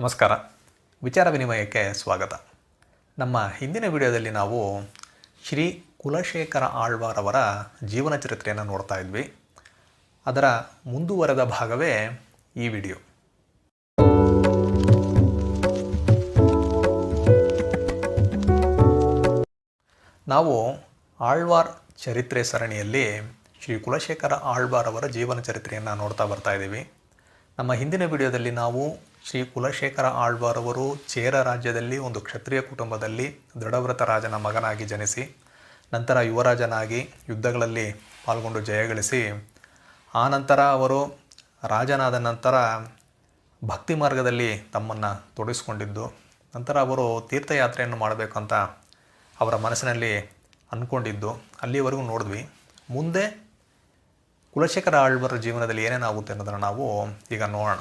ನಮಸ್ಕಾರ. ವಿಚಾರ ವಿನಿಮಯಕ್ಕೆ ಸ್ವಾಗತ. ನಮ್ಮ ಹಿಂದಿನ ವಿಡಿಯೋದಲ್ಲಿ ನಾವು ಶ್ರೀ ಕುಲಶೇಖರ ಆಳ್ವಾರ್ ಅವರ ಜೀವನ ಚರಿತ್ರೆಯನ್ನು ನೋಡ್ತಾ ಇದ್ವಿ. ಅದರ ಮುಂದುವರೆದ ಭಾಗವೇ ಈ ವಿಡಿಯೋ. ನಾವು ಆಳ್ವಾರ್ ಚರಿತ್ರೆ ಸರಣಿಯಲ್ಲಿ ಶ್ರೀ ಕುಲಶೇಖರ ಆಳ್ವಾರ್ ಅವರ ಜೀವನ ಚರಿತ್ರೆಯನ್ನು ನೋಡ್ತಾ ಬರ್ತಾ ಇದ್ದೀವಿ. ನಮ್ಮ ಹಿಂದಿನ ವಿಡಿಯೋದಲ್ಲಿ ನಾವು ಶ್ರೀ ಕುಲಶೇಖರ ಆಳ್ವಾರ್ ಅವರು ಚೇರ ರಾಜ್ಯದಲ್ಲಿ ಒಂದು ಕ್ಷತ್ರಿಯ ಕುಟುಂಬದಲ್ಲಿ ದೃಢವ್ರತ ರಾಜನ ಮಗನಾಗಿ ಜನಿಸಿ, ನಂತರ ಯುವರಾಜನಾಗಿ ಯುದ್ಧಗಳಲ್ಲಿ ಪಾಲ್ಗೊಂಡು ಜಯಗಳಿಸಿ, ಆ ನಂತರ ಅವರು ರಾಜನಾದ ನಂತರ ಭಕ್ತಿ ಮಾರ್ಗದಲ್ಲಿ ತಮ್ಮನ್ನು ತೊಡಗಿಸ್ಕೊಂಡಿದ್ದು, ನಂತರ ಅವರು ತೀರ್ಥಯಾತ್ರೆಯನ್ನು ಮಾಡಬೇಕಂತ ಅವರ ಮನಸ್ಸಿನಲ್ಲಿ ಅಂದ್ಕೊಂಡಿದ್ದು ಅಲ್ಲಿವರೆಗೂ ನೋಡಿದ್ವಿ. ಮುಂದೆ ಕುಲಶೇಖರ ಆಳ್ವರ ಜೀವನದಲ್ಲಿ ಏನೇನಾಗುತ್ತೆ ಅನ್ನೋದನ್ನು ನಾವು ಈಗ ನೋಡೋಣ.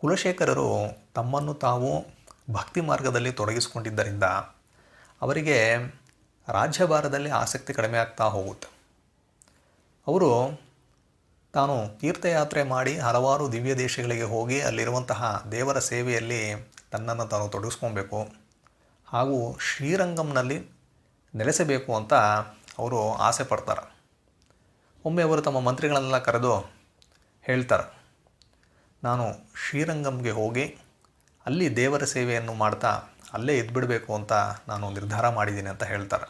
ಕುಲಶೇಖರರು ತಮ್ಮನ್ನು ತಾವು ಭಕ್ತಿ ಮಾರ್ಗದಲ್ಲಿ ತೊಡಗಿಸಿಕೊಂಡಿದ್ದರಿಂದ ಅವರಿಗೆ ರಾಜ್ಯಭಾರದಲ್ಲಿ ಆಸಕ್ತಿ ಕಡಿಮೆ ಆಗ್ತಾ ಹೋಗುತ್ತೆ. ಅವರು ತಾನು ತೀರ್ಥಯಾತ್ರೆ ಮಾಡಿ ಹಲವಾರು ದಿವ್ಯ ದೇಶಗಳಿಗೆ ಹೋಗಿ ಅಲ್ಲಿರುವಂತಹ ದೇವರ ಸೇವೆಯಲ್ಲಿ ತನ್ನನ್ನು ತಾನು ತೊಡಗಿಸ್ಕೊಬೇಕು ಹಾಗೂ ಶ್ರೀರಂಗಂನಲ್ಲಿ ನೆಲೆಸಬೇಕು ಅಂತ ಅವರು ಆಸೆ ಪಡ್ತಾರೆ. ಒಮ್ಮೆ ಅವರು ತಮ್ಮ ಮಂತ್ರಿಗಳನ್ನೆಲ್ಲ ಕರೆದು ಹೇಳ್ತಾರೆ. ನಾನು ಶ್ರೀರಂಗಂಗೆ ಹೋಗಿ ಅಲ್ಲಿ ದೇವರ ಸೇವೆಯನ್ನು ಮಾಡ್ತಾ ಅಲ್ಲೇ ಇದ್ಬಿಡಬೇಕು ಅಂತ ನಾನು ನಿರ್ಧಾರ ಮಾಡಿದ್ದೀನಿ ಅಂತ ಹೇಳ್ತಾರೆ.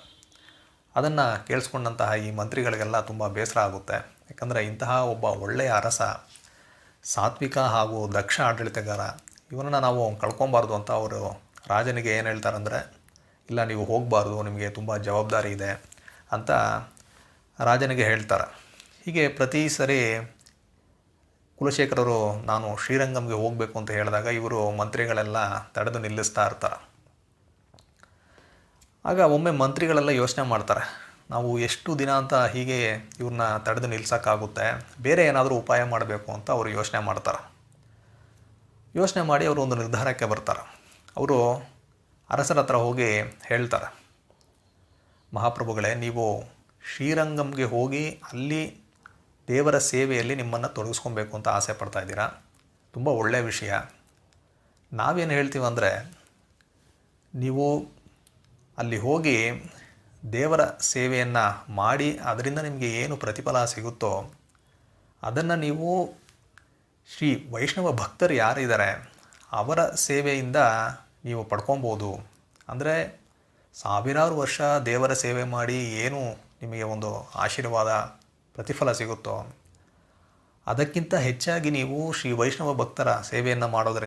ಅದನ್ನು ಕೇಳಿಸ್ಕೊಂಡಂತಹ ಈ ಮಂತ್ರಿಗಳಿಗೆಲ್ಲ ತುಂಬ ಬೇಸರ ಆಗುತ್ತೆ. ಯಾಕಂದರೆ ಇಂತಹ ಒಬ್ಬ ಒಳ್ಳೆಯ ಅರಸ, ಸಾತ್ವಿಕ ಹಾಗೂ ದಕ್ಷ ಆಡಳಿತಗಾರ, ಇವನನ್ನು ನಾವು ಕಳ್ಕೊಬಾರ್ದು ಅಂತ ಅವರು ರಾಜನಿಗೆ ಏನು ಹೇಳ್ತಾರಂದರೆ ಇಲ್ಲ, ನೀವು ಹೋಗಬಾರ್ದು, ನಿಮಗೆ ತುಂಬ ಜವಾಬ್ದಾರಿ ಇದೆ ಅಂತ ರಾಜನಿಗೆ ಹೇಳ್ತಾರೆ. ಹೀಗೆ ಪ್ರತಿ ಸರಿ ಕುಲಶೇಖರರು ನಾನು ಶ್ರೀರಂಗಂಗೆ ಹೋಗಬೇಕು ಅಂತ ಹೇಳಿದಾಗ ಇವರು ಮಂತ್ರಿಗಳೆಲ್ಲ ತಡೆದು ನಿಲ್ಲಿಸ್ತಾ ಇರ್ತಾರೆ. ಆಗ ಒಮ್ಮೆ ಮಂತ್ರಿಗಳೆಲ್ಲ ಯೋಚನೆ ಮಾಡ್ತಾರೆ, ನಾವು ಎಷ್ಟು ದಿನ ಅಂತ ಹೀಗೆ ಇವ್ರನ್ನ ತಡೆದು ನಿಲ್ಲಿಸೋಕ್ಕಾಗುತ್ತೆ ಬೇರೆ ಏನಾದರೂ ಉಪಾಯ ಮಾಡಬೇಕು ಅಂತ ಅವರು ಯೋಚನೆ ಮಾಡ್ತಾರೆ. ಯೋಚನೆ ಮಾಡಿ ಅವರು ಒಂದು ನಿರ್ಧಾರಕ್ಕೆ ಬರ್ತಾರೆ. ಅವರು ಅರಸರ ಹತ್ರ ಹೋಗಿ ಹೇಳ್ತಾರೆ, ಮಹಾಪ್ರಭುಗಳೇ, ನೀವು ಶ್ರೀರಂಗಂಗೆ ಹೋಗಿ ಅಲ್ಲಿ ದೇವರ ಸೇವೆಯಲ್ಲಿ ನಿಮ್ಮನ್ನು ತೊಡಗಿಸ್ಕೊಬೇಕು ಅಂತ ಆಸೆ ಪಡ್ತಾ ಇದ್ದೀರಾ? ತುಂಬ ಒಳ್ಳೆಯ ವಿಷಯ. ನಾವೇನು ಹೇಳ್ತೀವಂದರೆ ನೀವು ಅಲ್ಲಿ ಹೋಗಿ ದೇವರ ಸೇವೆಯನ್ನು ಮಾಡಿ ಅದರಿಂದ ನಿಮಗೆ ಏನು ಪ್ರತಿಫಲ ಸಿಗುತ್ತೋ, ಅದನ್ನು ನೀವು ಶ್ರೀ ವೈಷ್ಣವ ಭಕ್ತರು ಯಾರಿದ್ದಾರೆ, ಅವರ ಸೇವೆಯಿಂದ ನೀವು ಪಡ್ಕೊಬೋದು. ಅಂದರೆ ಸಾವಿರಾರು ವರ್ಷ ದೇವರ ಸೇವೆ ಮಾಡಿ ಏನು ನಿಮಗೆ ಒಂದು ಆಶೀರ್ವಾದ ಪ್ರತಿಫಲ ಸಿಗುತ್ತೋ? ಅದಕ್ಕಿಂತ ಹೆಚ್ಚಾಗಿ ನೀವು ಶ್ರೀ ವೈಷ್ಣವ ಭಕ್ತರ ಸೇವೆಯನ್ನು ಮಾಡೋದರಿಂದ